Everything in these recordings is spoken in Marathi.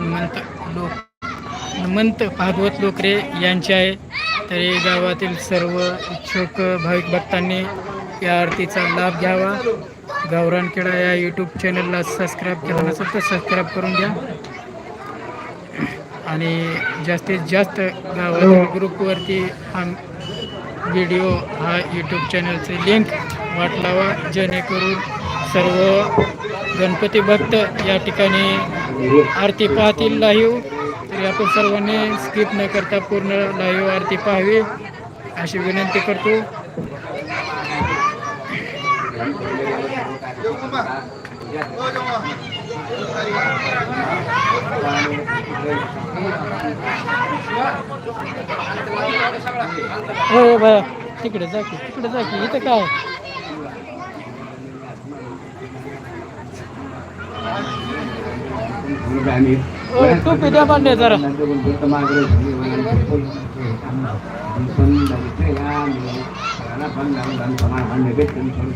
हनुमंत लोक हनुमंत भागवत लोकरे यांचे आहे. तरी गावातील सर्व इच्छुक भाविक भक्तांनी या आरतीचा लाभ घ्यावा. गावरानखेडा या यूट्यूब चॅनलला सबस्क्राईब केलं नसेल तर सबस्क्राईब करून घ्या. आणि जास्तीत जास्त गावातील ग्रुपवरती हा व्हिडिओ हा यूट्यूब चॅनलचे लिंक वाटलावा जेणेकरून सर्व गणपती भक्त या ठिकाणी आरती पाहतील लाईव्ह. तरी आपण सर्वांनी स्किप न करता पूर्ण लाईव्ह आरती पाहावी. अशी विनंती करतो. हो, हो बाया तिकडे जा की तिकडे जा की. इथं काय? हो, टोपी द्या बांधले जरा.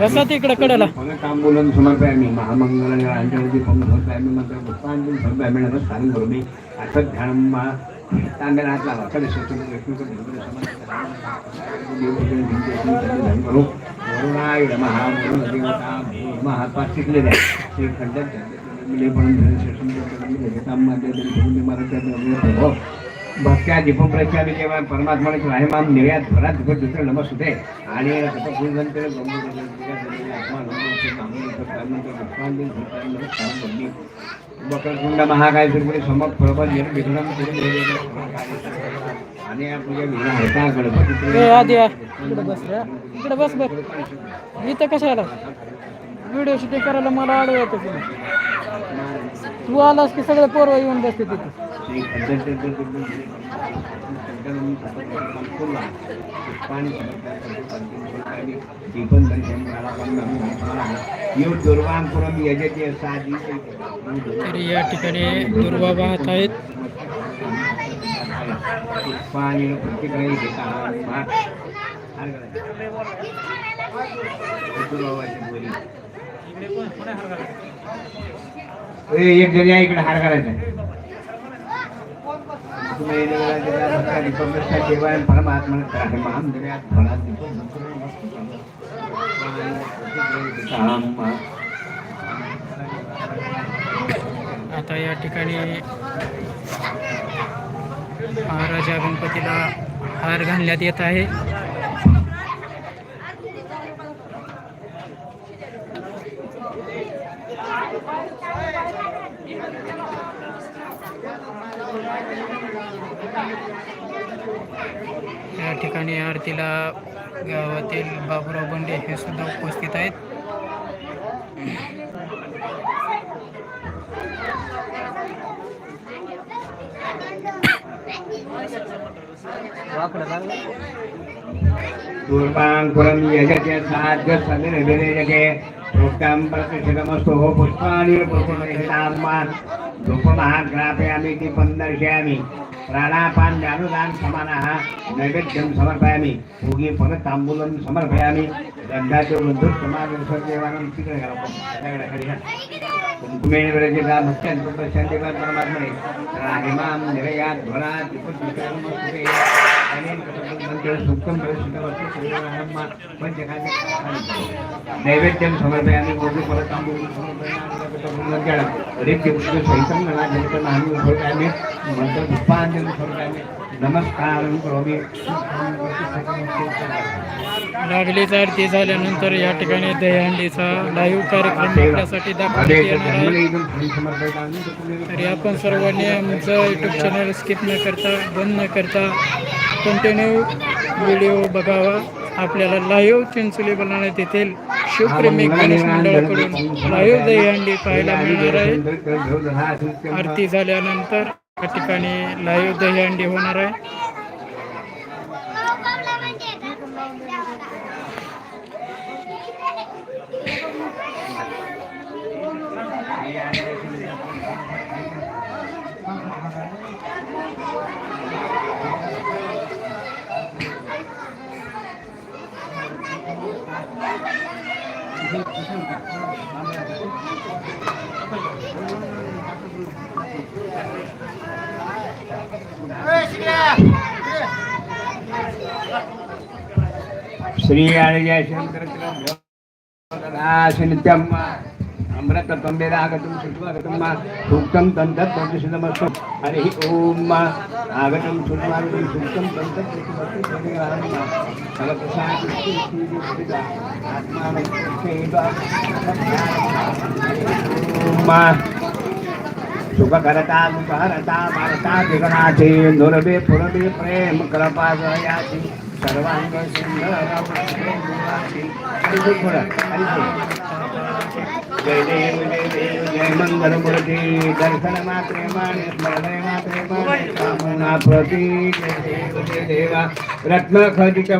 बसा तिकडे कडेला. तांबूलन समर्पयामी महामंगल निरांजनची पम समर्पयामी मंत्र पुष्पांजली समर्पयामी नमस्कार करोमी असं ध्यान तांब्याला हात लावा कडे करू वरुणाय नमः वरुणदेवता महात्मा शिकले द्या श्री खंडन भक्त्या दीपम प्रचारी जेव्हा परमात्माने राहिमाम निर्यात भरात दुःख दुसरे नमस होते आणि बकरकुंड महाकाय तिरुपती समक प्रबल विघ्नम आणि आपल्या विघ्न हरता गणपती इकडे बस बस इथं कशाला? व्हिडिओ शूटिंग करायला मला आडव येतं तू आलास की सगळे पोरवा येऊन बसते तिथे. तरी या ठिकाणी दुर्वा वाहत आहेत. पाणी प्रत्येकाने घेता एक जण या इकडे हार करायचा आता या ठिकाणी महाराजा गणपतीला हार घालण्यात येत आहे या ठिकाणी आरतीला गावातील बाबुराव बंडे हे सुद्धा उपस्थित आहेत. दुर्वांकुरम यजते साध्य समिर प्रतिष्ठितमस्तु पुष्पाणि उपमहाग्रापयामि इति पन्दर्शयामि। प्राणापान ज्ञानदान समानः नैवेद्यं समर्पयामि। भोगी फलताम्बूलं समर्पयामि। गंधाचे बंधू समाजदेवानं तिकडे घाला कुंकुमेन विरचिता मुख्यंत परमात्मने राहिमां निरयात ध्वरात दीपद्विक्रमस्तुते अनेन समर्पयामि भोगी फलताम्बूलं समर्पयामि रिक्ति पुष्प सहितं नमस्कारं करोमि आरती झाल्यानंतर या ठिकाणी दहीहंडीचा लाईव्ह कार्यक्रम आपल्यासाठी दाखवण्यात येणार आहे. तरी आपण सर्वांनी आमचं यूट्यूब चॅनल स्किप न करता बंद न करता कंटिन्यू व्हिडिओ बघावा. आपल्याला लाईव्ह चिंचोली बनवण्यात येतील शिवप्रेमी गणेश मंडळाकडून लाईव्ह दहीहंडी पाहायला मिळणार आहे. आरती झाल्यानंतर या ठिकाणी लाईव्ह दहीहंडी होणार आहे. श्री आणि जयशंकर नित्यम्मा नित्यम अमृत तंबेरागतम सुष्मागतम सूक्तम तंतत्वमस्तु हरि ओम आगतम सुष्मागतम सूक्तम तंतत्वमस्तु सुख करता दुख हरता मारता जगनाचे नुरबे पुरबे प्रेम कृपा जयाची सर्वांग सुंदर जय देव जय देव जय मंगल मूर्ती दर्शन मात्रे माने मात्रे माने कामना प्रती जय देव जय देवा रत्न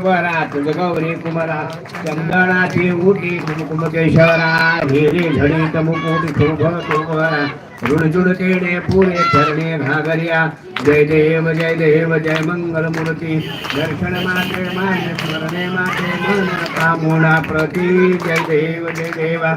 वरा तुझ गौरी कुमारा चंदनाची उटी कुमकुम केशवरा हिरी झडी मुकुट शोभ शोभरा तेडे पुरे चरणे घागरिया जय देव जय देव जय मंगल मूर्ती दर्शन मात्रे माने स्मरणे मात्रे मन कामना प्रती जय देव जय देवा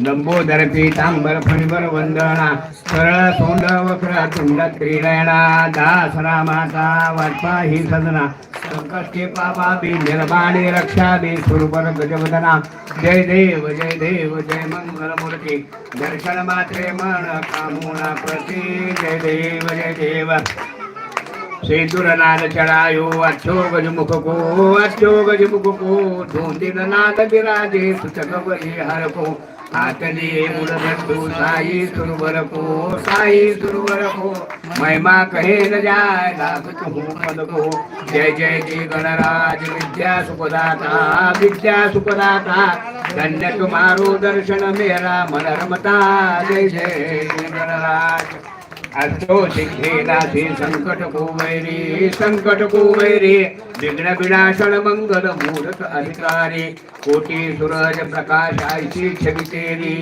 लंबोदर पीतांबर फणीवर वंदना सरळ सोंड वक्र तुंड त्रिनयना दास रामाचा वाटपा ही सदना संकष्टे पापा बी निर्माणे रक्षा बी सुरवर गजवदना जय देव जय देव जय मंगल मूर्ती दर्शन मात्रे मन कामुना प्रती। जय देव जय देव। सेतुरनाद चढायो अच्छो गजमुख को अच्छो गजमुख को धोंदिन नाद विराजे सुचकवरी हर को हातली मुरधू साई सुरवर को साई सुरवर हो, को महिमा कहे न जाय लागत हूँ पद को जय जय जय गणराज विद्या सुखदाता विद्या सुखदाता धन्य तुम्हारो दर्शन मेरा मन रमता जय जय गणराज. गणराज संकट कुवैरी संकट विघ्न विनाशन मंगल मूर्त अधिकारी कोटी सूरज प्रकाश ऐसी छवि तेरी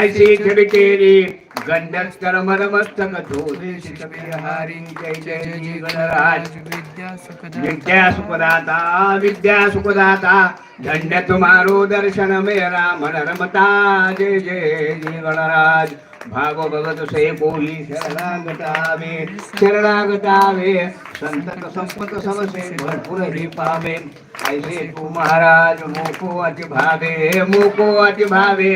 ऐसी छवि तेरी गंडक कर्मर मस्तक धोरे शितबिहारी जय जय जी गणराज। विद्या विद्या सुखदाता विद्या सुखदाता धन्य तुम्हारो दर्शन मेरा मन रमता जय जय जी गणराज। भागो भगत से बोली शरणागतावे शरणागतावे संतत संपत समसे भरपूर ही पावे ऐसे तू महाराज मोको अति भावे मोको अति भावे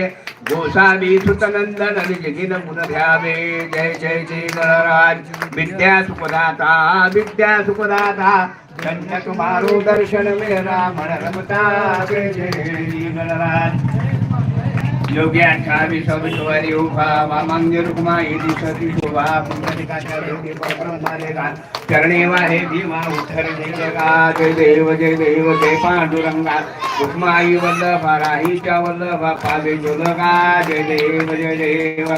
गोसावी सुतनंदन निजगिन गुण ध्यावे जय जय जय गणराज विद्या सुखदाता विद्या सुखदाता धन्य तुम्हारो दर्शन मेरा मन रमता. जय जय गणराज योग्यांच्या विश्वविश्वरी उभा वामांग्य रुक्मा इति सती शोभा पुंडलिकाच्या देवी परब्रह्मालेगा चरणे वाहे भीमा उद्धर देवगा जय देव जय देव जय पांडुरंगा। रुक्माई वल्लभा राहीच्या वल्लभा पावे जोलगा जय देव जय देव।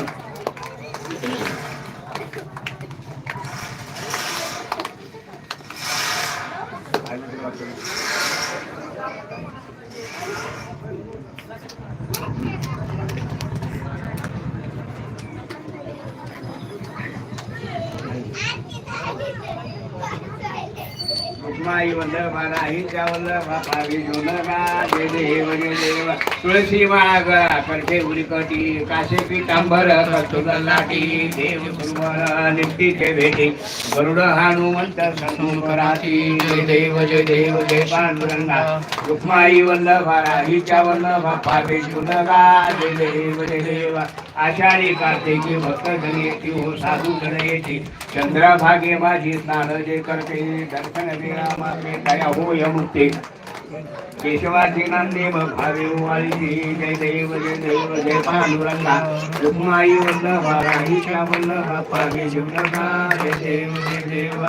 माई वल्लभा राहीच्या वल्लभा पावे जोलगा जय देव देव. तुळशी माळा गळा करते उरिकटी काशे पितांबर लाटी देव सुरवर नित्तीचे भेटी. गरुड हनुमंत सन्मुखराती जय देव जय देव जय पांडुरंगा. रुक्माई वल्लभा हिच्या वल्लभा पावे जोलगा जय देव जय देव. आषाढी कार्तिकी भक्त गणेशी हो साधू गणेशी चंद्रभागे माझी स्नान जे करते दर्शन विरामा दया होय मुक्ते केशवाची नांदेव भावे वाळी जय देव जय देव जय पांडुरंगा. रुक्माई वल्लभा राहीच्या वल्लभा पावे जीवनगा जय देव जय देव.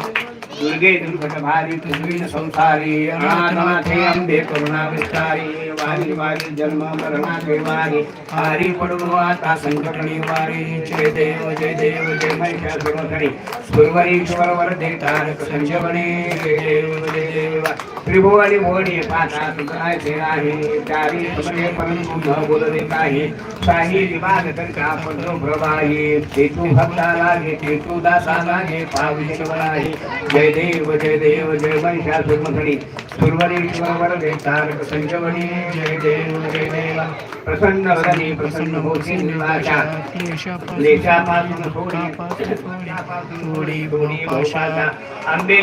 दुर्गे दुर्घटभारी भारी संसारी अनाथनाथे अंबे करुणा विस्तारी वारी वारी जन्म मरणा देवारी हारी पडून आता संकट निवारी जय देव जय देव जय महिषासुरधरी सुरवरीश्वर वरदे तारक संजीवने जय देव जय देव. त्रिभुवनी मोडी पाता तुझायचे आहे चारी तुमने परंतु न बोलले काही काही विभाग करता पडलो प्रवाही ते तू भक्ता लागे ते तू दासा लागे पाविश्वर आहे जय देव जय देव जय महिषासुरमधरी सुरवरीश्वर वरदे तारक संजीवने जय देव जय देव प्रसन्न वदनी प्रसन्न होती निवाचा लेशापासून सोडी थोडी थोडी भोपाशा आंबे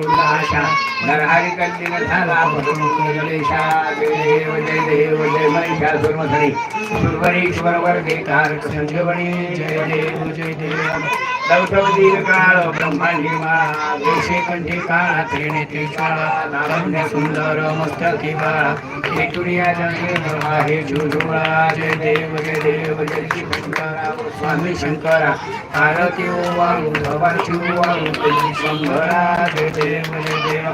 कुलमा वृंदाशा नरहरी कंदील झाला फसवणूक गणेशा देव जय देव जय महिषा सुरमधरी. सुरवरीश्वर वर्गे कारक संजवणी जय देव जय देव. दौतवदीर काळ ब्रह्मांडी माळा देशे कंठी काळा त्रिणे काळा नारण्य सुंदर मस्तकी बाळा केतुरिया जंगे आहे झुझुळा जय देव जय देव जय श्री शंकरा स्वामी शंकरा. आरती ओवाळू भवाची ओवाळू तुझी शंभरा. जय देव. देव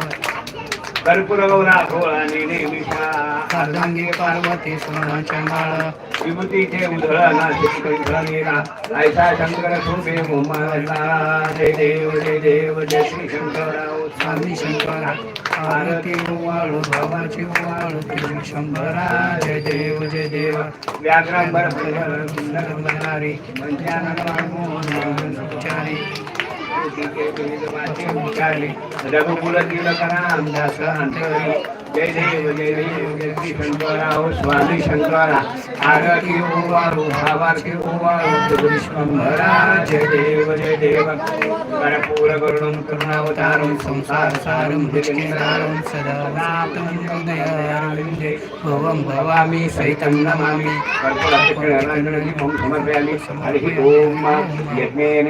कर्पूर गौरा घोळा नेमिषा अर्धांगी पार्वती सोनाच्या माळ विभूतीचे उधळा शिकला ऐसा शंकर शोभे मुमाला जय देव जय देव जय श्री शंकरा ओ स्वामी शंकरा आरती वाळू बाबाची वाळू तुझी शंभरा जय देव जय देव व्याघ्रांबर सुंदर बनणारी पंचानन विचारले रघुकुल तिलक रामदास अंतरी जय देव जय देव स्वामी शंकरा आरती ओवाळू भावार्थी ओवाळू जय देव जय देव कर्पूर करुणावतारं संसार सारं भुजगेंद्रारं भवं भवामि सहितं नमामि कर्पूराधिकरणं समर्पयामि हरिः यज्ञेन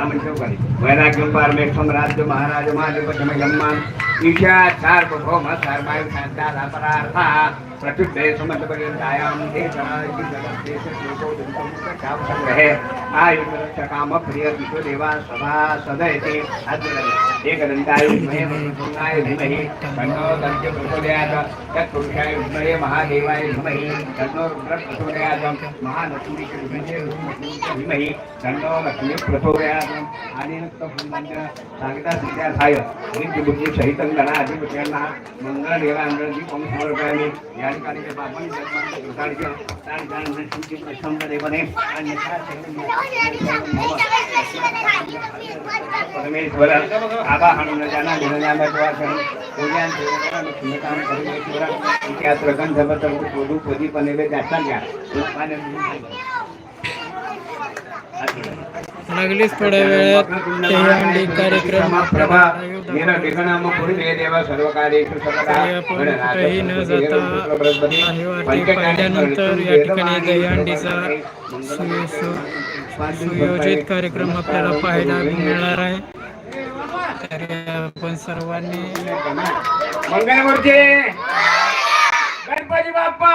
वैराग्यम पारमेश्वम राज्य महाराज महाजपचमयम्मान ईशा सार्वभौम सर्वायु शांताला परार्था प्रत्युदय समर्पयन्तायां देशराजि जगद्देश देशो संग्रहे आयुर्मनुष्य काम प्रिय विश्वदेवा सभा सदयते अद्भुतम् एकदन्ताय विद्महे वक्रतुण्डाय धीमहि तन्नो दन्त्य प्रचोदयात् तत्पुरुषाय विद्महे महादेवाय धीमहि तन्नो रुद्रः प्रचोदयात् महालक्ष्मी धीमहि तन्नो लक्ष्मी प्रचोदयात् आदिनक्त फुल्लांच्या सांगिता सिद्ध्यासाय नित्य बुद्धी सहित गणाधिपत्यांना मंगळ देवांगळजी ओम समर्पयामी या ठिकाणी ते बाबांनी जन्मांचे कृतार्थ ताण जाण नृत्यूची प्रशंग देवने आणि પરમેશ્વર આવા હનુમજાના નિરંજામેશ્વર કલ્યાણ દેવતાનું સ્મિતાન પરમેશ્વર ઇતિહાસ પ્રગન જબતમ પોદુ પોદી પનેવે જાસન लागलीच थोड्या वेळात. दहीहंडी कार्यक्रम. कुठेही न जाता पाहिल्यानंतर या ठिकाणी दहीहंडीचा सुयोजित कार्यक्रम आपल्याला पाहायला मिळणार आहे. तर आपण सर्वांनी गणपती बाप्पा!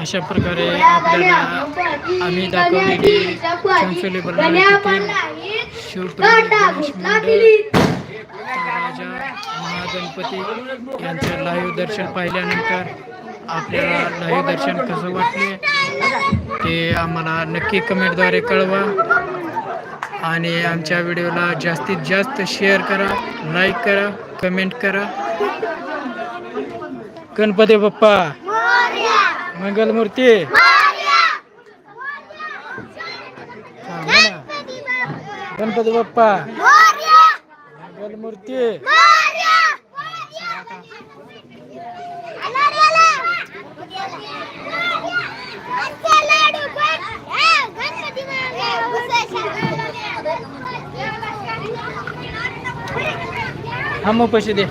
अशा प्रकारे आपल्याला आम्ही दाखवलेली चिंचोली बर्नाळ्यातील शिवप्रेमी राजा महागणपती यांचं लाईव्ह दर्शन पाहिल्यानंतर आपल्याला लाईव्ह दर्शन कसं वाटले ते आम्हाला नक्की कमेंटद्वारे कळवा. आणि आमच्या व्हिडिओला जास्तीत जास्त शेअर करा लाईक करा कमेंट करा. गणपती बाप्पा! मंगलमूर्ती गणपती बाप्पा. मंगलमूर्ती हम पैसे दे.